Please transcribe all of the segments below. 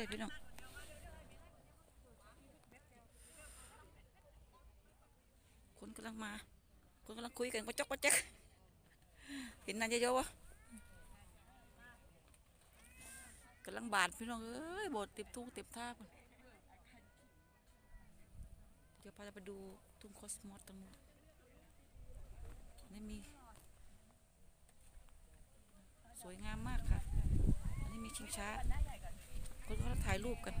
รื่อยๆพี่น้องคนกำลังมา คนกำลังคุยกันก็จอกก็แจ๊กเห็นนานเยอะๆวะกำลังบาดพี่น้องเอ้ยโบดเต็มทุ่งเต็มท่าพุ่นเดี๋ยวพาจะไปดูทุ่งคอสมอสตรงนู้นนี่มี สวยงามมากค่ะ อันนี้มีชิงช้า ก็ถ่ายรูปกัน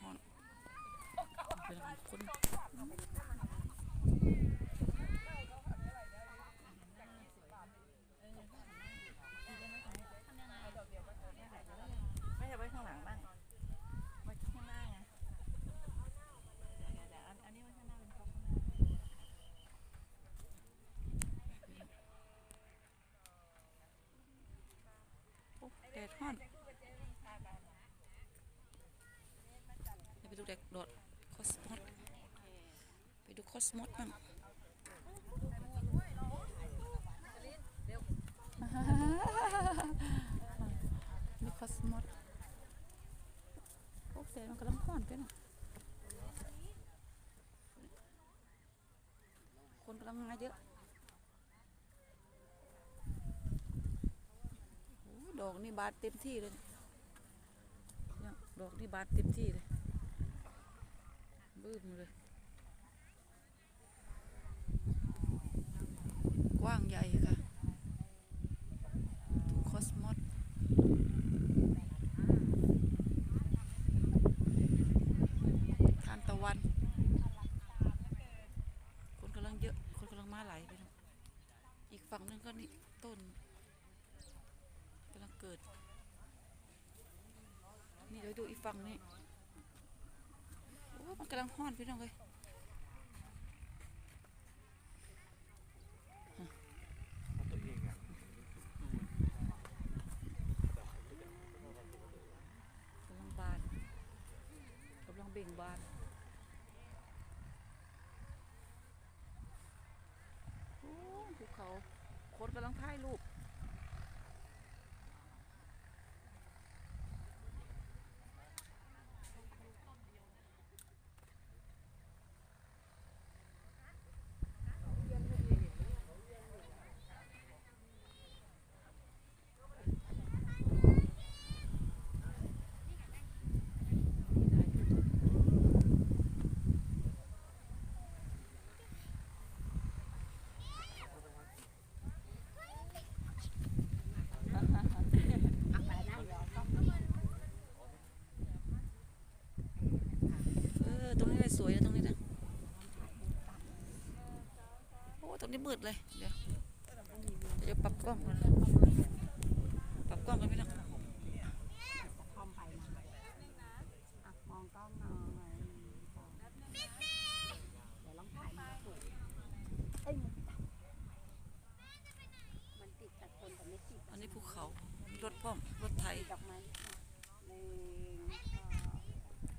ฮอนเป็นคน ไม่จะไว้ข้างหลังบ้างไว้ข้างหน้าไงเดี๋ยวเดี๋ยวอันอันนี้ไว้ข้างหน้าเป็นพร็อพข้างหน้า โอ้แดดฮ้อนเดี๋ยวไปดูแดดโดดคอสมอสไปดูคอสมอสบ้างมีคอสมอสโอ้แดดมันกำลังฮ้อนกันนะคนกำลังมาเยอะโอ้ดอกนี่บานเต็มที่เลยเนี่ยดอกนี่บานเต็มที่เลยบื้มเลย กว้างใหญ่ค่ะทุ่งคอสมอสทานตะวัน คนกำลังเยอะ คนกำลังมาไหลไปอีกฝั่งนึงก็นี่ต้น เกิด นี่เดี๋ยวดูอีกฝั่งนี่โอ้มันกำลังห้อนพี่น้องเลยกำลังบานกำลังเบ่งบานโอ้ภูเขาคนกำลังถ่ายรูป มืดเลย เดี๋ยวเดี๋ยวปรับกล้องกันปรับกล้องกันไม่ต้องมองกล้องน่อยเดี๋ลองถ่สวเอ้ยมันติดแต่คนแต่ไม่ติดอันนี้ภูเขารถพ่อมรถไทย